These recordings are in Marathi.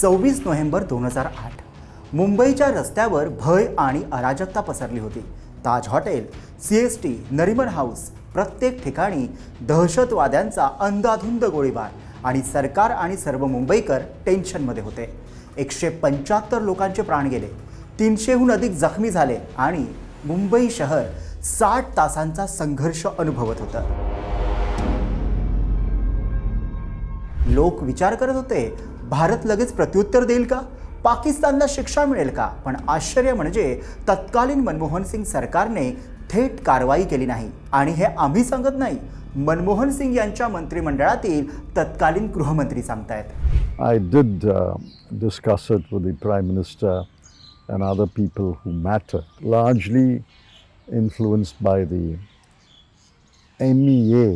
सव्वीस नोव्हेंबर दोन हजार आठ. मुंबईच्या रस्त्यावर भय आणि अराजकता पसरली होती. Taj hotel C S T Nariman house प्रत्येक ठिकाणी दहशतवाद्यांचा अंधाधुंद गोळीबार आणि सरकार आणि सर्व मुंबईकर टेन्शनमध्ये होते. एकशे पंच्याहत्तर लोकांचे प्राण गेले. तीनशेहून अधिक जखमी झाले आणि मुंबई शहर साठ तासांचा संघर्ष अनुभवत होतं. लोक विचार करत होते भारत लगेच प्रत्युत्तर देईल का? पाकिस्तानला शिक्षा मिळेल का? पण आश्चर्य म्हणजे तत्कालीन मनमोहन सिंग सरकारने थेट कारवाई केली नाही. आणि हे आम्ही सांगत नाही. मनमोहन सिंग यांच्या मंत्रिमंडळातील तत्कालीन गृहमंत्री सांगतायत. I did discuss it with the prime minister and other people who matter largely influence by the M E A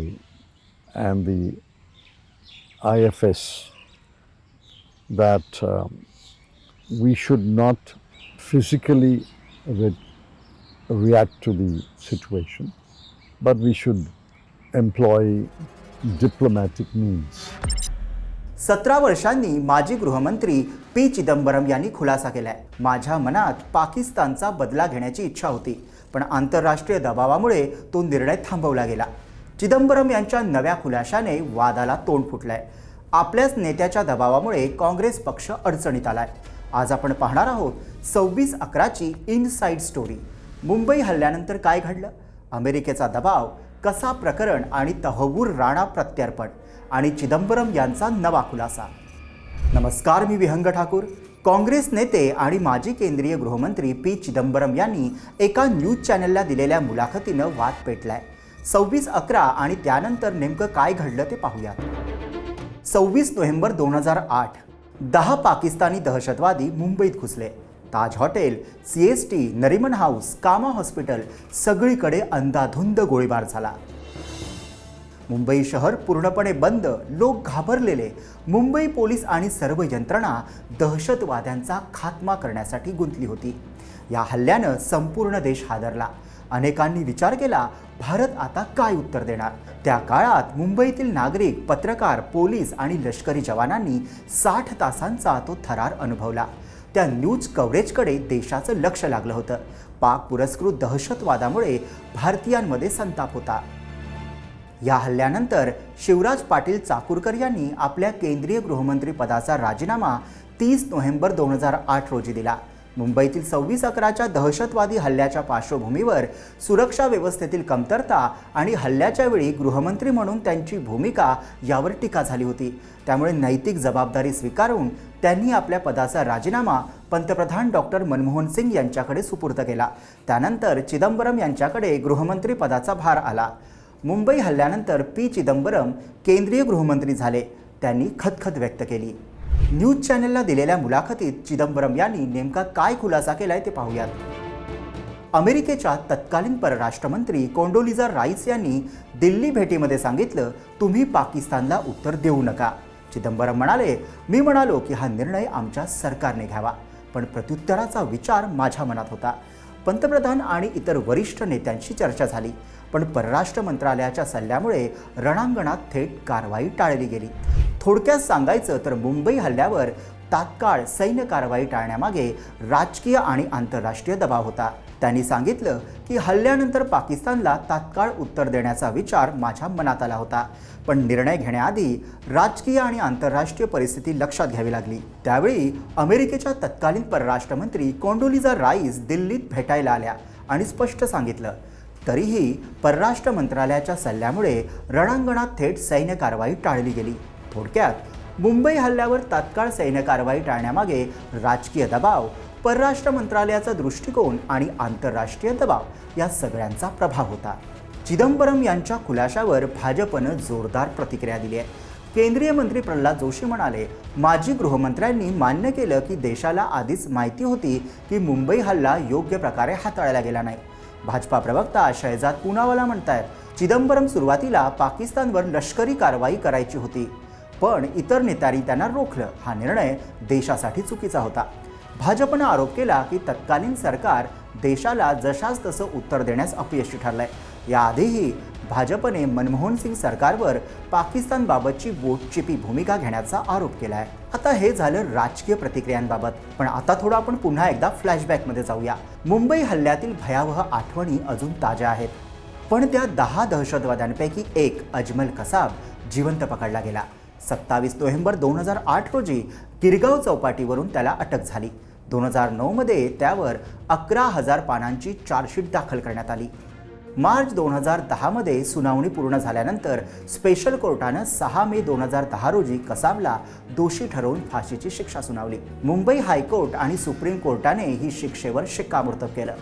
and MEA I F S that uh, we should not physically re- react to the situation, but we should employ diplomatic means. सतरा वर्षांनी माजी गृहमंत्री पी चिदंबरम यांनी खुलासा केलाय. माझ्या मनात पाकिस्तानचा बदला घेण्याची इच्छा होती पण आंतरराष्ट्रीय दबावामुळे तो निर्णय थांबवला गेला. चिदंबरम यांच्या नव्या खुलाशाने वादाला तोंड फुटलंय. आपल्याच नेत्याच्या दबावामुळे काँग्रेस पक्ष अडचणीत आला आहे आज आपण पाहणार आहोत सव्वीस अकराची इनसाईड स्टोरी. मुंबई हल्ल्यानंतर काय घडलं? अमेरिकेचा दबाव कसा प्रकरण आणि तहवूर राणा प्रत्यार्पण आणि चिदंबरम यांचा नवा खुलासा. नमस्कार मी विहंग ठाकूर. काँग्रेस नेते आणि माजी केंद्रीय गृहमंत्री पी चिदंबरम यांनी एका न्यूज चॅनलला दिलेल्या मुलाखतीनं वाद पेटलाय. सव्वीस अकरा आणि त्यानंतर नेमकं काय घडलं ते पाहूयात. सव्वीस नोव्हेंबर दोन हजार आठ दहा पाकिस्तानी दहशतवादी मुंबईत घुसले. Taj hotel C S T Nariman house Cama hospital सगळीकडे अंधाधुंद गोळीबार झाला. मुंबई शहर पूर्णपणे बंद लोक घाबरलेले. मुंबई पोलीस आणि सर्व यंत्रणा दहशतवाद्यांचा खात्मा करण्यासाठी गुंतली होती. या हल्ल्यानं संपूर्ण देश हादरला. अनेकांनी विचार केला भारत आता काय उत्तर देणार? त्या काळात मुंबईतील नागरिक पत्रकार पोलीस आणि लष्करी जवानांनी साठ तासांचा तो थरार अनुभवला. त्या न्यूज कव्हरेजकडे देशाचं लक्ष लागलं होतं. पाक पुरस्कृत दहशतवादामुळे भारतीयांमध्ये संताप होता. या हल्ल्यानंतर शिवराज पाटील चाकूरकर यांनी आपल्या केंद्रीय गृहमंत्री पदाचा राजीनामा तीस नोव्हेंबर दोन हजार आठ रोजी दिला. मुंबईतील सव्वीस अकराच्या दहशतवादी हल्ल्याच्या पार्श्वभूमीवर सुरक्षा व्यवस्थेतील कमतरता आणि हल्ल्याच्या वेळी गृहमंत्री म्हणून त्यांची भूमिका यावर टीका झाली होती. त्यामुळे नैतिक जबाबदारी स्वीकारून त्यांनी आपल्या पदाचा राजीनामा पंतप्रधान डॉक्टर मनमोहन सिंग यांच्याकडे सुपूर्द केला. त्यानंतर चिदंबरम यांच्याकडे गृहमंत्री पदाचा भार आला. मुंबई हल्ल्यानंतर पी चिदंबरम केंद्रीय गृहमंत्री झाले. त्यांनी खतखत व्यक्त केली. न्यूज चॅनलला दिलेल्या मुलाखतीत चिदंबरम यांनी नेमका काय खुलासा केलाय ते पाहूयात. अमेरिकेच्या तत्कालीन परराष्ट्रमंत्री कोंडोलिझा राईस यांनी दिल्ली भेटीमध्ये सांगितलं तुम्ही पाकिस्तानला उत्तर देऊ नका. चिदंबरम म्हणाले मी म्हणालो की हा निर्णय आमच्या सरकारने घ्यावा पण प्रत्युत्तराचा विचार माझ्या मनात होता. पंतप्रधान आणि इतर वरिष्ठ नेत्यांशी चर्चा झाली पण परराष्ट्र मंत्रालयाच्या सल्ल्यामुळे रणांगणात थेट कारवाई टाळली गेली. थोडक्यात सांगायचं तर मुंबई हल्ल्यावर तात्काळ सैन्य कारवाई टाळण्यामागे राजकीय आणि आंतरराष्ट्रीय दबाव होता. त्यांनी सांगितलं की हल्ल्यानंतर पाकिस्तानला तात्काळ उत्तर देण्याचा विचार माझ्या मनात आला होता. पण निर्णय घेण्याआधी राजकीय आणि आंतरराष्ट्रीय परिस्थिती लक्षात घ्यावी लागली. त्यावेळी अमेरिकेच्या तत्कालीन परराष्ट्रमंत्री कोंडोलिझा राईस दिल्लीत भेटायला आल्या आणि स्पष्ट सांगितलं तरीही परराष्ट्र मंत्रालयाच्या सल्ल्यामुळे रणांगणात थेट सैन्य कारवाई टाळली गेली. थोडक्यात. मुंबई हल्ल्यावर तात्काळ सैन्य कारवाई टाळण्यामागे राजकीय दबाव परराष्ट्र मंत्रालयाचा दृष्टिकोन आणि आंतरराष्ट्रीय दबाव या सगळ्यांचा प्रभाव होता. चिदंबरम यांच्या खुलाशावर भाजपनं जोरदार प्रतिक्रिया दिली आहे. केंद्रीय मंत्री प्रल्हाद जोशी म्हणाले माजी गृहमंत्र्यांनी मान्य केलं की देशाला आधीच माहिती होती की मुंबई हल्ला योग्य प्रकारे हाताळला गेला नाही. भाजपा प्रवक्ता शहजाद पुनावाला म्हणतायत चिदंबरम सुरुवातीला पाकिस्तानवर लष्करी कारवाई करायची होती. पण इतर नेत्यांनी त्यांना रोखलं. हा निर्णय देशासाठी चुकीचा होता. भाजपनं आरोप केला की तत्कालीन सरकार देशाला जशास तसं उत्तर देण्यास अपयशी ठरलंय. याआधीही भाजपने मनमोहन सिंग सरकारवर पाकिस्तानबाबतची बोटचिपी भूमिका घेण्याचा आरोप केला आहे आता हे झालं राजकीय प्रतिक्रियांबाबत. पण आता थोडं आपण पुन्हा एकदा फ्लॅशबॅकमध्ये जाऊया. मुंबई हल्ल्यातील भयावह आठवणी अजून ताज्या आहेत. पण त्या दहा दहशतवाद्यांपैकी एक अजमल कसाब जिवंत पकडला गेला. सत्तावीस नोव्हेंबर दोन हजार आठ रोजी गिरगाव चौपाटीवरून त्याला अटक झाली. दोन हजार नऊमध्ये त्यावर अकरा हजार पानांची चार्जशीट दाखल करण्यात आली. मार्च दोन हजार दहामध्ये सुनावणी पूर्ण झाल्यानंतर स्पेशल कोर्टानं सहा मे दोन हजार दहा रोजी कसाबला दोषी ठरवून फाशीची शिक्षा सुनावली. मुंबई हायकोर्ट आणि सुप्रीम कोर्टाने ही शिक्षेवर शिक्कामोर्तब केलं.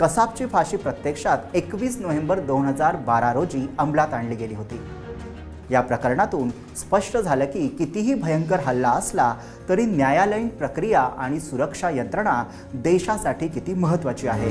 कसाबची फाशी प्रत्यक्षात एकवीस नोव्हेंबर दोन हजार बारा रोजी अंमलात आणली गेली होती. या प्रकरणातून स्पष्ट झालं की कितीही भयंकर हल्ला असला तरी न्यायालयीन प्रक्रिया आणि सुरक्षा यंत्रणा देशासाठी किती महत्त्वाची आहे?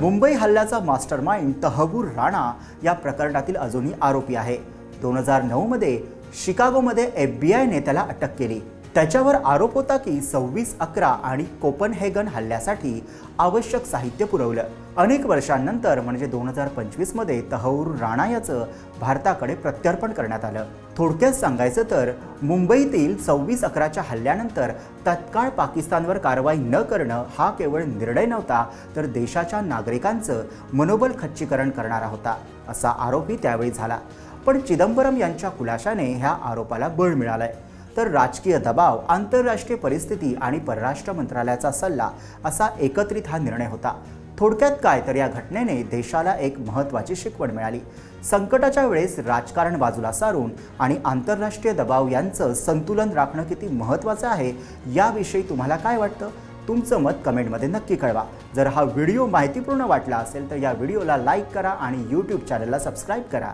मुंबई हल्ल्याचा मास्टर माइंड तहबूर राणा या प्रकरणातील अजूनही आरोपी आहे. दोन हजार नऊमध्ये शिकागोमध्ये एफ बी आयने त्याला अटक केली. त्याच्यावर आरोप होता की सव्वीस अकरा आणि कोपनहेगन हल्ल्यासाठी आवश्यक साहित्य पुरवलं. अनेक वर्षांनंतर म्हणजे दोन हजार पंचवीसमध्ये तहूर राणा याचं भारताकडे प्रत्यर्पण करण्यात आलं. थोडक्यात सांगायचं तर मुंबईतील सव्वीस अकराच्या हल्ल्यानंतर तत्काळ पाकिस्तानवर कारवाई न करणं हा केवळ निर्णय नव्हता तर देशाच्या नागरिकांचं मनोबल खच्चीकरण करणारा होता असा आरोपही त्यावेळी झाला. पण चिदंबरम यांच्या खुलाशाने ह्या आरोपाला बळ मिळालंय. तर राजकीय दबाव आंतरराष्ट्रीय परिस्थिती आणि परराष्ट्र मंत्रालयाचा सल्ला असा एकत्रित हा निर्णय होता. थोडक्यात काय तर या घटनेने देशाला एक महत्त्वाची शिकवण मिळाली. संकटाच्या वेळेस राजकारण बाजूला सारून आणि आंतरराष्ट्रीय दबाव यांचं संतुलन राखणं किती महत्त्वाचं आहे याविषयी तुम्हाला काय वाटतं? तुमचं मत कमेंटमध्ये नक्की कळवा. जर हा व्हिडिओ माहितीपूर्ण वाटला असेल तर या व्हिडिओला लाईक करा आणि यूट्यूब चॅनलला सबस्क्राईब करा.